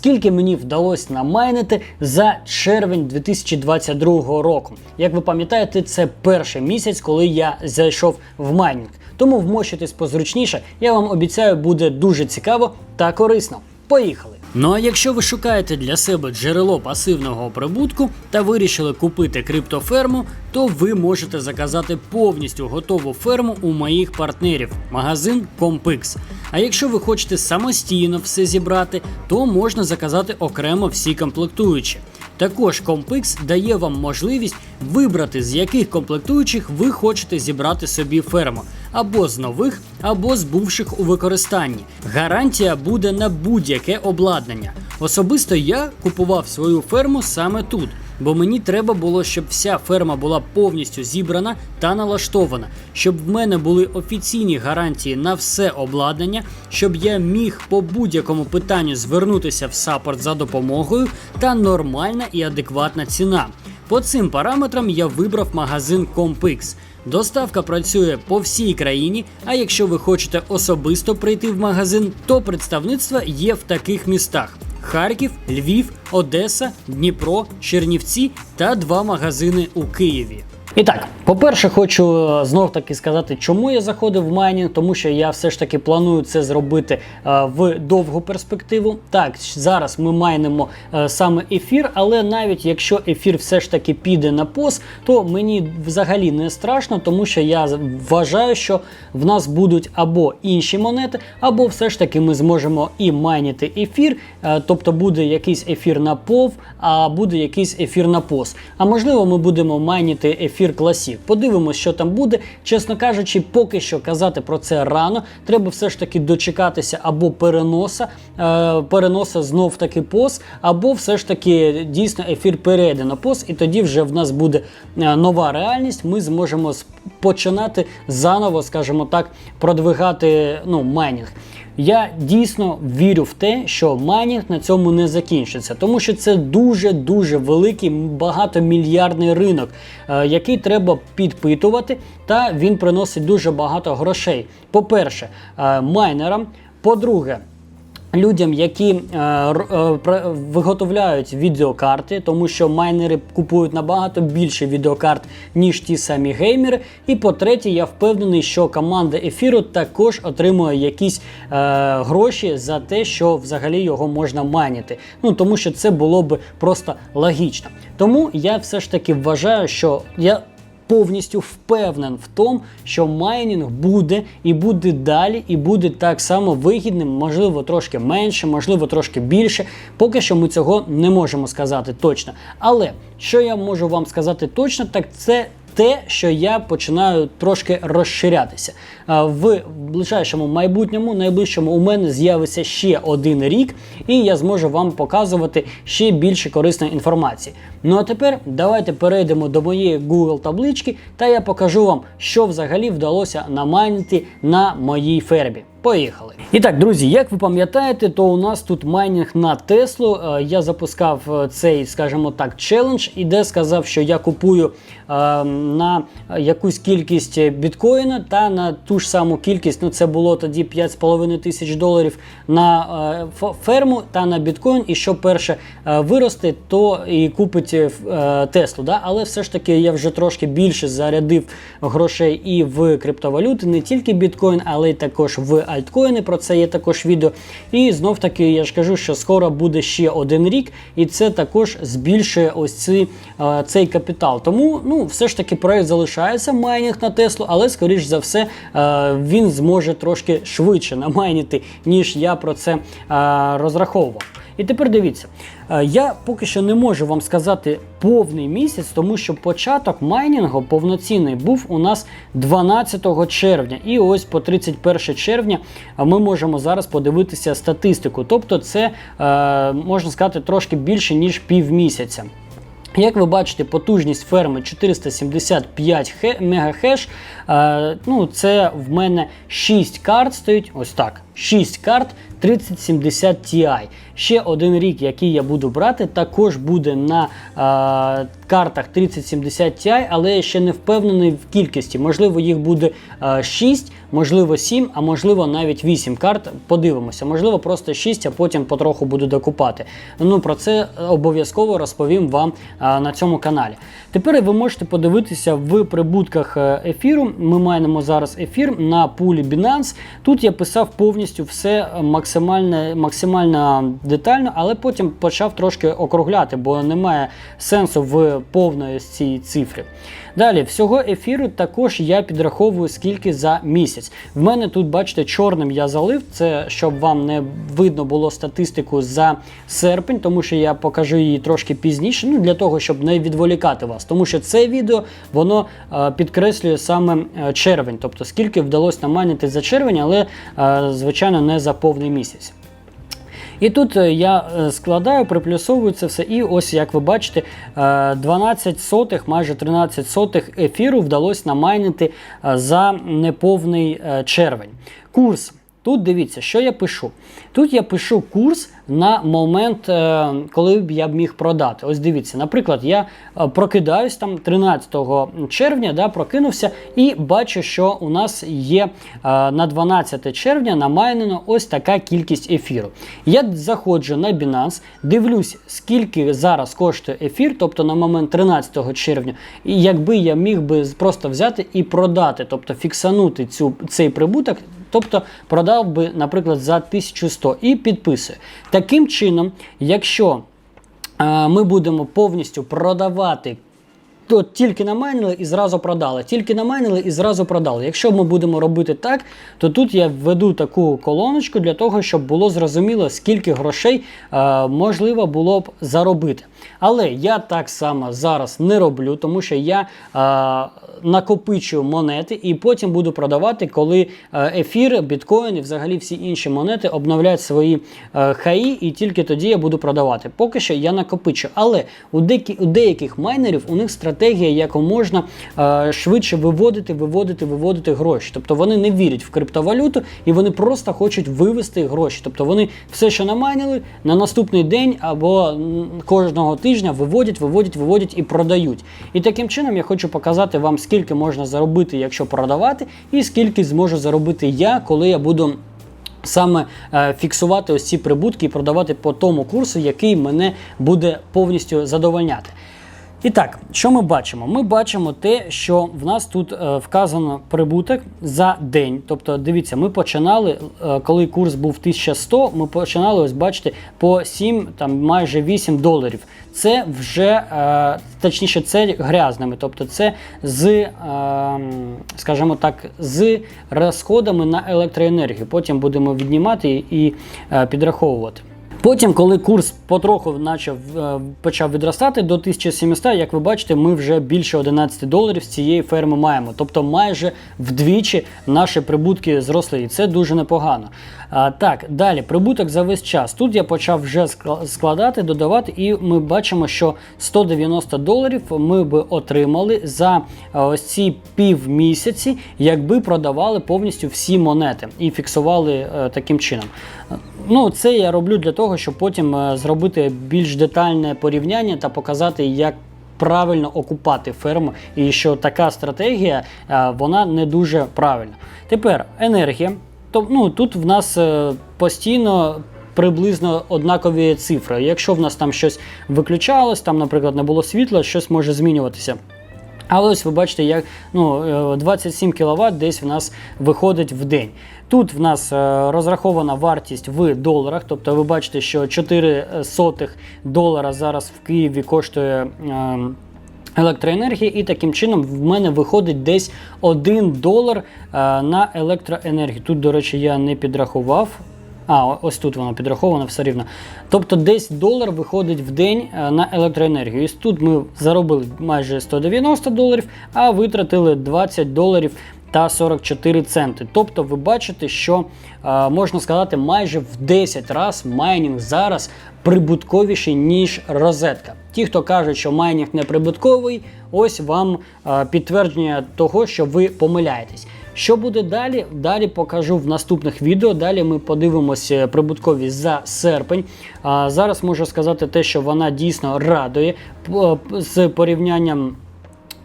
скільки мені вдалося намайнити за червень 2022 року. Як ви пам'ятаєте, це перший місяць, коли я зайшов в майнінг. Тому вмощитись позручніше, я вам обіцяю, буде дуже цікаво та корисно. Поїхали! Ну а якщо ви шукаєте для себе джерело пасивного прибутку та вирішили купити криптоферму, то ви можете заказати повністю готову ферму у моїх партнерів, магазин Compix. А якщо ви хочете самостійно все зібрати, то можна заказати окремо всі комплектуючі. Також Compix дає вам можливість вибрати, з яких комплектуючих ви хочете зібрати собі ферму, або з нових, або з бувших у використанні. Гарантія буде на будь-яке обладнання. Особисто я купував свою ферму саме тут. Бо мені треба було, щоб вся ферма була повністю зібрана та налаштована, щоб в мене були офіційні гарантії на все обладнання, щоб я міг по будь-якому питанню звернутися в саппорт за допомогою та нормальна і адекватна ціна. По цим параметрам я вибрав магазин Compix. Доставка працює по всій країні. А якщо ви хочете особисто прийти в магазин, то представництво є в таких містах: Харків, Львів, Одеса, Дніпро, Чернівці та два магазини у Києві. І так, по-перше, хочу е, знов таки сказати, чому я заходив в майнінг, тому що я все ж таки планую це зробити е, в довгу перспективу. Так, зараз ми майнимо е, саме ефір, але навіть якщо ефір все ж таки піде на пост, то мені взагалі не страшно, тому що я вважаю, що в нас будуть або інші монети, або все ж таки ми зможемо і майнити ефір, тобто буде якийсь ефір на пов, а буде якийсь ефір на пост. А можливо, ми будемо майнити ефір класів. Подивимось, що там буде. Чесно кажучи, поки що казати про це рано. Треба все ж таки дочекатися або переноса, е, переноса знов таки пост, або все ж таки дійсно ефір перейде на пост, і тоді вже в нас буде е, нова реальність. Ми зможемо починати заново, скажімо так, продвигати ну, майнінг. Я дійсно вірю в те, що майнінг на цьому не закінчиться, тому що це дуже дуже великий багатомільярдний ринок, е, який треба підпитувати, та він приносить дуже багато грошей. По-перше, е, майнерам. По-друге, людям, які е, е, виготовляють відеокарти, тому що майнери купують набагато більше відеокарт, ніж ті самі геймери. І по-третє, я впевнений, що команда ефіру також отримує якісь е, гроші за те, що взагалі його можна майнити. Ну тому що це було б просто логічно. Тому я все ж таки вважаю, що я повністю впевнен в тому, що майнінг буде і буде далі, і буде так само вигідним, можливо, трошки менше, можливо, трошки більше. Поки що ми цього не можемо сказати точно. Але що я можу вам сказати точно, так це. Те, що я починаю трошки розширятися в ближайшому майбутньому, найближчому у мене з'явиться ще один рік, і я зможу вам показувати ще більше корисної інформації. Ну а тепер давайте перейдемо до моєї Google таблички, та я покажу вам, що взагалі вдалося намайнити на моїй фермі. Поїхали. І так, друзі, як ви пам'ятаєте, то у нас тут майнінг на Теслу. Е, Я запускав е, цей, скажімо так, челендж, і де сказав, що я купую е, на якусь кількість біткоїна та на ту ж саму кількість, ну це було тоді 5,5 тисяч доларів на ферму та на біткоін. І що перше виросте, то і купить Теслу. Да? Але все ж таки я вже трошки більше зарядив грошей і в криптовалюти, не тільки біткоін, але й також в альткоїни. Про це є також відео. І знов таки я ж кажу, що скоро буде ще один рік, і це також збільшує ось ці, е, цей капітал. Тому ну, все ж таки проект залишається майнінг на Теслу, але скоріш за все е, він зможе трошки швидше намайнити, ніж я про це е, розраховував. І тепер дивіться, е, я поки що не можу вам сказати повний місяць, тому що початок майнінгу повноцінний був у нас 12 червня. І ось по 31 червня е, ми можемо зараз подивитися статистику. Тобто, це е, можна сказати трошки більше ніж півмісяця. Як ви бачите, потужність ферми 475 мегахеш. Ну, це в мене 6 карт стоїть. Ось так. 6 карт 3070 Ti. ще один рік, який я буду брати, також буде на е, картах 3070 Ti, але я ще не впевнений в кількості. Можливо, їх буде е, 6, можливо 7, а можливо навіть 8 карт. Подивимося, можливо, просто 6, а потім потроху буду докупати. Ну про це обов'язково розповім вам е, на цьому каналі. Тепер ви можете подивитися в прибутках е, ефіру. Ми маємо зараз ефір на пулі Binance. Тут я писав повністю все максимально, максимально детально, але потім почав трошки округляти, бо немає сенсу в повної цій цифри. Далі, всього ефіру також я підраховую скільки за місяць. В мене тут, бачите, чорним я залив, це щоб вам не видно було статистику за серпень, тому що я покажу її трошки пізніше, ну для того, щоб не відволікати вас. Тому що це відео воно е, підкреслює саме е, червень, тобто скільки вдалося наманити за червень, але е, звичайно не за повний місяць. І тут е, я е, складаю, приплюсовую це все, і ось як ви бачите, е, 12 сотих, майже 13 сотих ефіру вдалося намайнити е, за неповний е, червень. Курс. Тут дивіться, що я пишу. Тут я пишу курс на момент, е, коли б я міг продати. Ось дивіться, наприклад, я е, прокидаюсь там 13 червня, да, прокинувся і бачу, що у нас є е, на 12 червня намайнено ось така кількість ефіру. Я заходжу на Binance, дивлюсь, скільки зараз коштує ефір, тобто на момент 13 червня, і якби я міг би просто взяти і продати, тобто фіксанути цю, цей прибуток. Тобто продав би, наприклад, за 1100 і підписує. Таким чином, якщо е, ми будемо повністю продавати. То тільки намайнили і зразу продали. Тільки намайнили і зразу продали. Якщо ми будемо робити так, то тут я введу таку колоночку для того, щоб було зрозуміло, скільки грошей е, можливо було б заробити. Але я так само зараз не роблю, тому що я е, накопичую монети і потім буду продавати, коли е, ефір, біткоін і взагалі всі інші монети обновляють свої е, хаї, і тільки тоді я буду продавати. Поки що я накопичую. Але у, деякі, у деяких майнерів у них стратегія, яку можна е, швидше виводити, виводити, виводити гроші. Тобто вони не вірять в криптовалюту і вони просто хочуть вивести гроші. Тобто вони все, що намайнили, на наступний день або кожного тижня виводять, виводять, виводять і продають. І таким чином я хочу показати вам, скільки можна заробити, якщо продавати, і скільки зможу заробити я, коли я буду. Саме е, фіксувати ось ці прибутки і продавати по тому курсу, який мене буде повністю задовольняти. І так, що ми бачимо? Ми бачимо те, що в нас тут е, вказано прибуток за день. Тобто, дивіться, ми починали, е, коли курс був 1100, ми починали, ось бачите, по 7, там майже 8 доларів. Це вже, е, точніше, це грязними, тобто це з, скажімо так, з розходами на електроенергію. Потім будемо віднімати і підраховувати. Потім, коли курс потроху начав, е, почав відростати до 1700, як ви бачите, ми вже більше 11 доларів з цієї ферми маємо. Тобто майже вдвічі наші прибутки зросли, і це дуже непогано. А, так, далі, прибуток за весь час. Тут я почав вже скла- складати, додавати, і ми бачимо, що 190 доларів ми би отримали за е, ось ці півмісяці, якби продавали повністю всі монети і фіксували е, таким чином. Ну, це я роблю для того, щоб потім е, зробити більш детальне порівняння та показати, як правильно окупати ферму, і що така стратегія е, вона не дуже правильна. Тепер енергія. То, ну, тут в нас е, постійно. Приблизно однакові цифри. Якщо в нас там щось виключалось, там, наприклад, не було світла, щось може змінюватися. Але ось ви бачите, як ну, е, 27 кВт десь в нас виходить в день. Тут в нас е, розрахована вартість в доларах, тобто ви бачите, що 4 сотих долара зараз в Києві коштує. е, Електроенергія, і таким чином в мене виходить десь 1 долар е, на електроенергію. Тут, до речі, я не підрахував. А, ось тут воно підраховано все рівно. Тобто десь долар виходить в день е, на електроенергію. І тут ми заробили майже 190 доларів, а витратили 20 доларів та 44 центи. Тобто ви бачите, що е, можна сказати, майже в 10 разів майнінг зараз прибутковіший, ніж розетка. Ті, хто кажуть, що майнінг не прибутковий, ось вам е, підтвердження того, що ви помиляєтесь. Що буде далі? Далі покажу в наступних відео. Далі ми подивимося прибутковість за серпень. А зараз можу сказати те, що вона дійсно радує з порівнянням.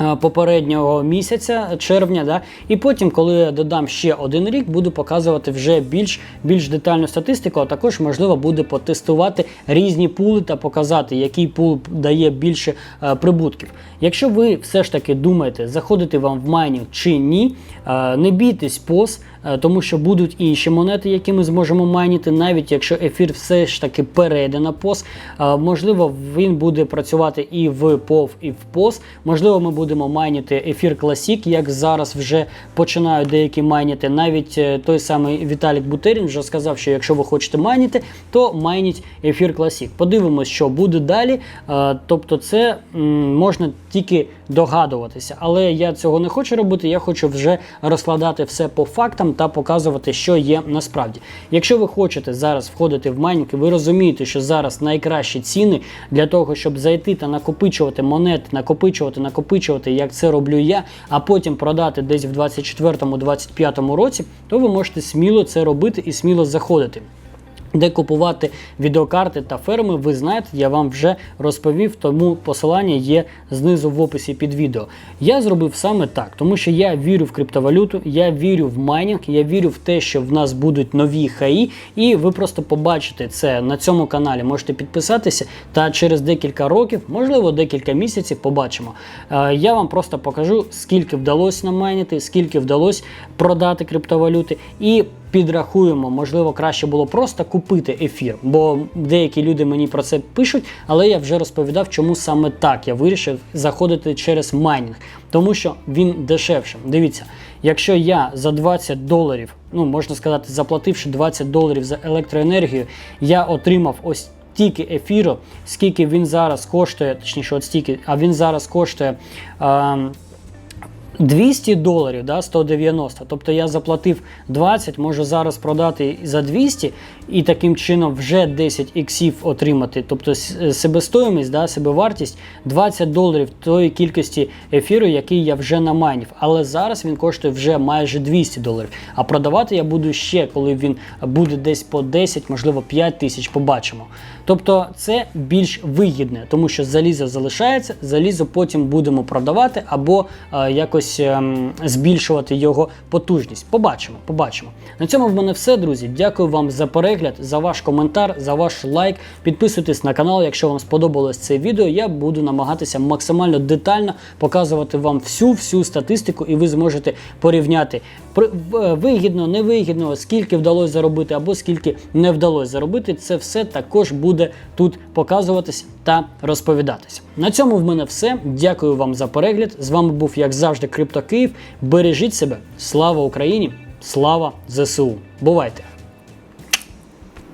Е, Попереднього місяця, червня, да, і потім, коли я додам ще один рік, буду показувати вже більш більш детальну статистику, а також можливо буде потестувати різні пули та показати, який пул дає більше е, прибутків. Якщо ви все ж таки думаєте, заходити вам в майнінг чи ні, е, не бійтесь поз, тому що будуть інші монети, які ми зможемо майніти, навіть якщо ефір все ж таки перейде на поз. Е, можливо, він буде працювати і в POV, і в POS. Можливо, ми будемо майніти ефір Classic, як зараз вже починають деякі майніти. Навіть е, той самий Віталік Бутерін вже сказав, що якщо ви хочете майніти, то майніть ефір Classic. Подивимось, що буде далі. Е, Тобто, це можна тільки догадуватися, але я цього не хочу робити. Я хочу вже розкладати все по фактам та показувати, що є насправді. Якщо ви хочете зараз входити в майнінг, ви розумієте, що зараз найкращі ціни для того, щоб зайти та накопичувати монети, накопичувати, накопичувати, як це роблю я, а потім продати десь в 24-25 році, то ви можете сміло це робити і сміло заходити. Де купувати відеокарти та ферми, ви знаєте, я вам вже розповів, тому посилання є знизу в описі під відео. Я зробив саме так, тому що я вірю в криптовалюту, я вірю в майнінг, я вірю в те, що в нас будуть нові хаї, і ви просто побачите це на цьому каналі. Можете підписатися, та через декілька років, можливо, декілька місяців, побачимо. Е, Я вам просто покажу, скільки вдалося намайнити, скільки вдалося продати криптовалюти і підрахуємо, можливо, краще було просто купити ефір, бо деякі люди мені про це пишуть, але я вже розповідав, чому саме так я вирішив заходити через майнінг, тому що він дешевше. Дивіться, якщо я за 20 доларів, ну можна сказати, заплативши 20 доларів за електроенергію, я отримав ось. Тільки ефіру, скільки він зараз коштує, точніше, от стільки, а він зараз коштує а, 200 доларів, да, 190. Тобто я заплатив 20, можу зараз продати за 200 і таким чином вже 10 іксів отримати. Тобто себестоїмість, да, себевартість 20 доларів тої кількості ефіру, який я вже намайнів. Але зараз він коштує вже майже 200 доларів. А продавати я буду ще, коли він буде десь по 10, можливо 5 тисяч, побачимо. Тобто це більш вигідне, тому що залізо залишається, залізо потім будемо продавати або е, якось ем, збільшувати його потужність. Побачимо, побачимо. На цьому в мене все, друзі. Дякую вам за перегляд, за ваш коментар, за ваш лайк. Підписуйтесь на канал, якщо вам сподобалось це відео. Я буду намагатися максимально детально показувати вам всю всю статистику, і ви зможете порівняти е, вигідно, невигідно, скільки вдалося заробити або скільки не вдалося заробити. Це все також буде тут показуватись та розповідатись. На цьому в мене все. Дякую вам за перегляд. З вами був, як завжди, Крипто Київ. Бережіть себе. Слава Україні! Слава ЗСУ! Бувайте!